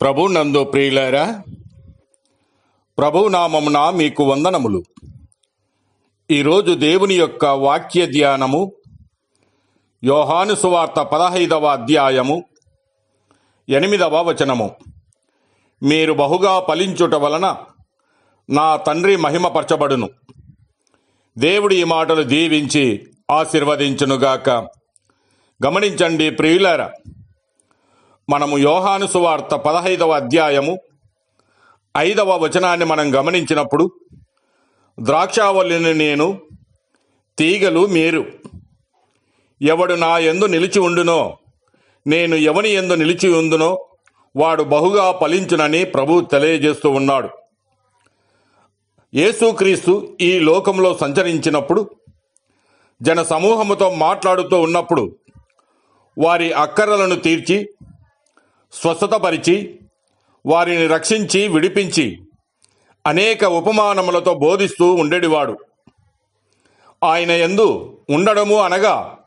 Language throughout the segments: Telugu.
ప్రభు నందు ప్రియులారా ప్రభు నామమున మీకు వందనములు. ఈరోజు దేవుని యొక్క వాక్య ధ్యానము యోహాను సువార్త పదహైదవ అధ్యాయము ఎనిమిదవ వచనము. మీరు బహుగా ఫలించుట వలన నా తండ్రి మహిమపరచబడును. దేవుడి ఈ మాటలు దీవించి ఆశీర్వదించునుగాక. గమనించండి ప్రియులారా మనము యోహాను సువార్త పదహైదవ అధ్యాయము ఐదవ వచనాన్ని మనం గమనించినప్పుడు ద్రాక్షావల్లిని నేను తీగలు మీరు. ఎవడు నా ఎందు నిలిచి ఉండునో నేను ఎవని ఎందు నిలిచి ఉందునో వాడు బహుగా ఫలించునని ప్రభు తెలియజేస్తూ ఉన్నాడు. యేసుక్రీస్తు ఈ లోకంలో సంచరించినప్పుడు జన సమూహముతో మాట్లాడుతూ ఉన్నప్పుడు వారి అక్కరలను తీర్చి స్వస్థతపరిచి వారిని రక్షించి విడిపించి అనేక ఉపమానములతో బోధిస్తూ ఉండేటివాడు ఆయన ఎందు ఉండడము అనగా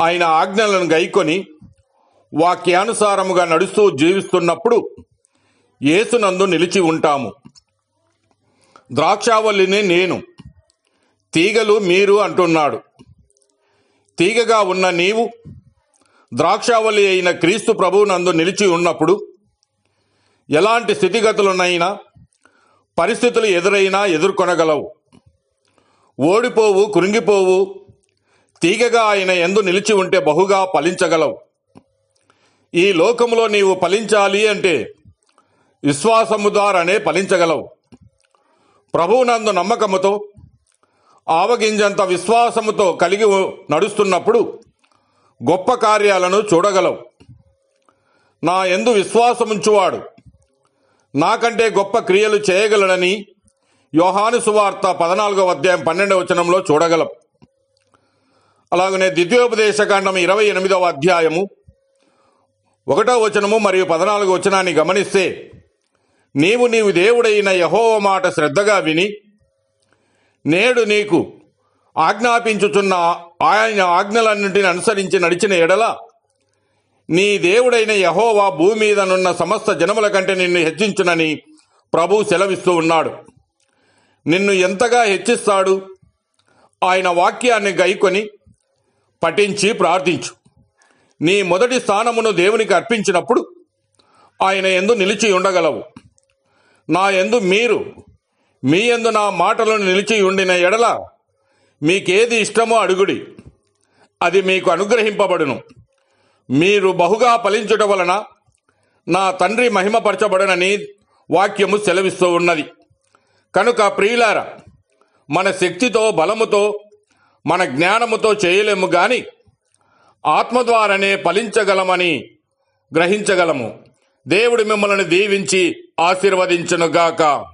ఆయన ఆజ్ఞలను గైకొని వాక్యానుసారముగా నడుస్తూ జీవిస్తున్నప్పుడు యేసునందు నిలిచి ఉంటాము. ద్రాక్షావల్లిని నేను తీగలు మీరు అంటున్నాడు. తీగగా ఉన్న నీవు ద్రాక్షావళి అయిన క్రీస్తు ప్రభువునందు నిలిచి ఉన్నప్పుడు ఎలాంటి స్థితిగతులున్నైనా పరిస్థితులు ఎదురైనా ఎదుర్కొనగలవు. ఓడిపోవు కృంగిపోవు తీగగా ఆయన ఎందు నిలిచి ఉంటే బహుగా ఫలించగలవు. ఈ లోకంలో నీవు ఫలించాలి అంటే విశ్వాసము ద్వారానే ఫలించగలవు. ప్రభువునందు నమ్మకముతో ఆవగింజంత విశ్వాసముతో కలిగి నడుస్తున్నప్పుడు గొప్ప కార్యాలను చూడగలవు. నా ఎందు విశ్వాసముంచువాడు. నాకంటే గొప్ప క్రియలు చేయగలడని యోహాను సువార్త పద్నాలుగవ అధ్యాయం పన్నెండవ వచనంలో చూడగలం. అలాగనే ద్వితీయోపదేశకాండం ఇరవై ఎనిమిదవ అధ్యాయము ఒకటో వచనము మరియు పద్నాలుగు వచనాన్ని గమనిస్తే నీవు నీవు దేవుడైన యహోవ మాట శ్రద్ధగా విని నేడు నీకు ఆజ్ఞాపించుచున్న ఆయన ఆజ్ఞలన్నింటిని అనుసరించి నడిచిన ఎడల నీ దేవుడైన యహోవా భూమి మీదనున్న సమస్త జనముల కంటే నిన్ను హెచ్చించునని ప్రభు సెలవిస్తూ ఉన్నాడు. నిన్ను ఎంతగా హెచ్చిస్తాడు? ఆయన వాక్యాన్ని గైకొని పఠించి ప్రార్థించు. నీ మొదటి స్థానమును దేవునికి అర్పించినప్పుడు ఆయన ఎందు నిలిచి ఉండగలవు. నా ఎందు మీరు మీ ఎందు నా మాటలను నిలిచి ఉండిన ఎడల మీకేది ఇష్టమో అడుగుడి. అది మీకు అనుగ్రహింపబడును. మీరు బహుగా ఫలించుట వలన నా తండ్రి మహిమపరచబడనని వాక్యము సెలవిస్తూ ఉన్నది. కనుక ప్రియులార మన శక్తితో బలముతో మన జ్ఞానముతో చేయలేము గాని ఆత్మ ద్వారానే ఫలించగలమని గ్రహించగలము. దేవుడు మిమ్మల్ని దీవించి ఆశీర్వదించునుగాక.